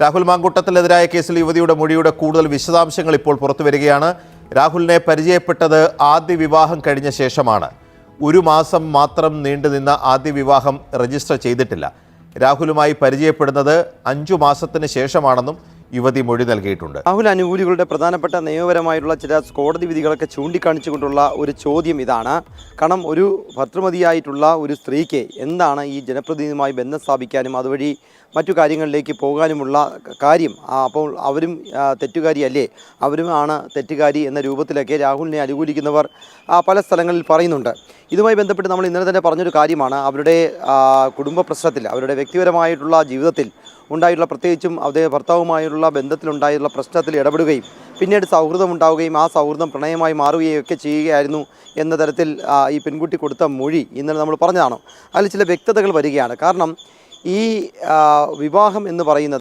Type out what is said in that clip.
രാഹുൽ മാങ്കൂട്ടത്തിനെതിരായ കേസിൽ യുവതിയുടെ മൊഴിയുടെ കൂടുതൽ വിശദാംശങ്ങൾ ഇപ്പോൾ പുറത്തു വരികയാണ്. രാഹുലിനെ പരിചയപ്പെട്ടത് ആദ്യ വിവാഹം കഴിഞ്ഞ ശേഷമാണ്. ഒരു മാസം മാത്രം നീണ്ടുനിന്ന ആദ്യ വിവാഹം രജിസ്റ്റർ ചെയ്തിട്ടില്ല. രാഹുലുമായി പരിചയപ്പെടുന്നത് അഞ്ചു മാസത്തിന് ശേഷമാണെന്നും യുവതി മൊഴി നൽകിയിട്ടുണ്ട്. രാഹുൽ അനുകൂലികളുടെ പ്രധാനപ്പെട്ട നിയമപരമായിട്ടുള്ള ചില കോടതി വിധികളൊക്കെ ചൂണ്ടിക്കാണിച്ചുകൊണ്ടുള്ള ഒരു ചോദ്യം ഇതാണ്. കാരണം ഒരു ഭർത്തൃമതിയായിട്ടുള്ള ഒരു സ്ത്രീക്ക് എന്താണ് ഈ ജനപ്രതിനിധിയുമായി ബന്ധം സ്ഥാപിക്കാനും അതുവഴി മറ്റു കാര്യങ്ങളിലേക്ക് പോകാനുമുള്ള കാര്യം? അപ്പോൾ അവരും തെറ്റുകാരിയല്ലേ? അവരും ആണ് തെറ്റുകാരി എന്ന രൂപത്തിലൊക്കെ രാഹുലിനെ അനുകൂലിക്കുന്നവർ പല സ്ഥലങ്ങളിൽ പറയുന്നുണ്ട്. ഇതുമായി ബന്ധപ്പെട്ട് നമ്മൾ ഇന്നലെ തന്നെ പറഞ്ഞൊരു കാര്യമാണ്. അവരുടെ കുടുംബ പ്രശ്നത്തിൽ അവരുടെ വ്യക്തിപരമായിട്ടുള്ള ജീവിതത്തിൽ ഉണ്ടായിട്ടുള്ള പ്രത്യേകിച്ചും അതേ ഭർത്താവുമായുള്ള ബന്ധത്തിലുണ്ടായിട്ടുള്ള പ്രശ്നത്തിൽ ഇടപെടുകയും പിന്നീട് സൗഹൃദം ഉണ്ടാവുകയും ആ സൗഹൃദം പ്രണയമായി മാറുകയും ഒക്കെ ചെയ്യുകയായിരുന്നു എന്ന തരത്തിൽ ഈ പെൺകുട്ടി കൊടുത്ത മൊഴി ഇന്നലെ നമ്മൾ പറഞ്ഞതാണ്. അതിൽ ചില വ്യക്തതകൾ വരികയാണ്. കാരണം ഈ വിവാഹം എന്ന് പറയുന്നത്